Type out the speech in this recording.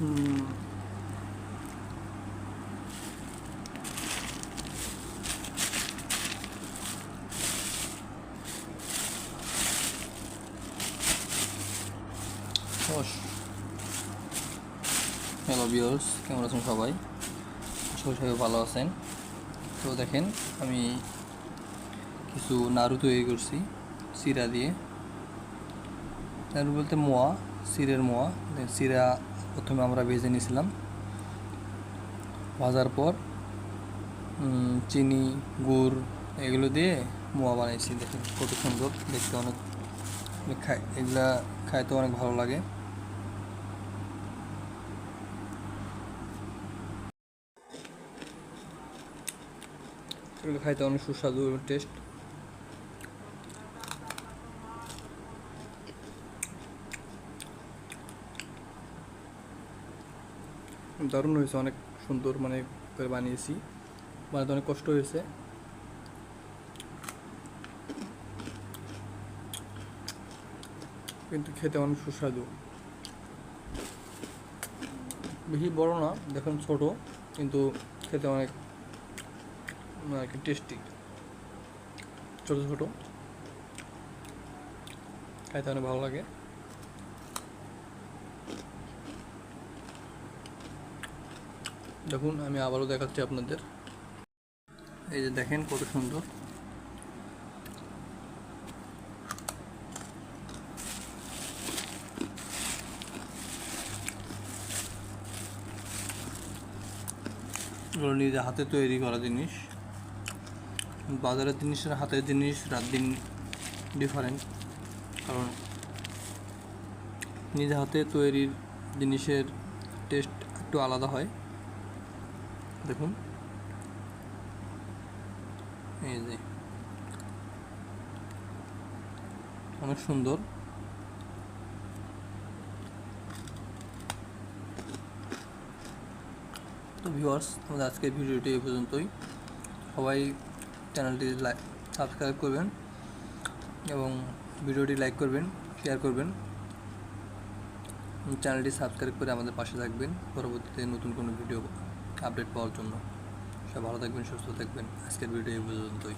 Hello বিয়ার্স কেমন আছেন সবাই? আশা সবাই ভালো আছেন। তো দেখেন, আমি কিছু নাড়ু তৈরি করছি সিরা দিয়ে। নাড়ু বলতে মোয়া সিরের মোয়া সিরা প্রথমে আমরা ভেজে নিয়েছিলাম। ভাজার পর চিনি, গুড় এগুলো দিয়ে মোয়া বানাইছি। দেখেন কত সুন্দর, দেখতে অনেক খাই এগুলা খাইতে অনেক ভালো লাগে। এগুলো খাইতে অনেক সুস্বাদু টেস্ট দারুণ হয়েছে, অনেক সুন্দর মানে করে বানিয়েছি। বানাতে অনেক কষ্ট হয়েছে। কিন্তু খেতে অনেক সুস্বাদু। বেশি বড় না, দেখুন ছোট, কিন্তু খেতে অনেক আর কি টেস্টি ছোটো ছোটো। খাইতে অনেক ভালো লাগে। দেখুন, আমি আবারও দেখাচ্ছি আপনাদের। এই যে দেখেন কত সুন্দর। নিজে হাতে তৈরি করা জিনিস। বাজারের জিনিসের হাতের জিনিস, রাত দিন ডিফারেন্ট কারণ নিজে হাতে তৈরির জিনিসের টেস্ট একটু আলাদা হয়। দেখুন। এই যে। অনেক সুন্দর। তো ভিউয়ার্স আমাদের আজকের ভিডিওটি এই পর্যন্তই। সবাই চ্যানেলটি লাইক সাবস্ক্রাইব করবেন এবং ভিডিওটি লাইক করবেন শেয়ার করবেন। চ্যানেলটি সাবস্ক্রাইব করে আমাদের পাশে থাকবেন। পরবর্তীতে নতুন কোনো ভিডিও আপডেট পাওয়ার জন্য। সব ভালো থাকবেন সুস্থ থাকবেন। আজকের ভিডিও এই পর্যন্তই।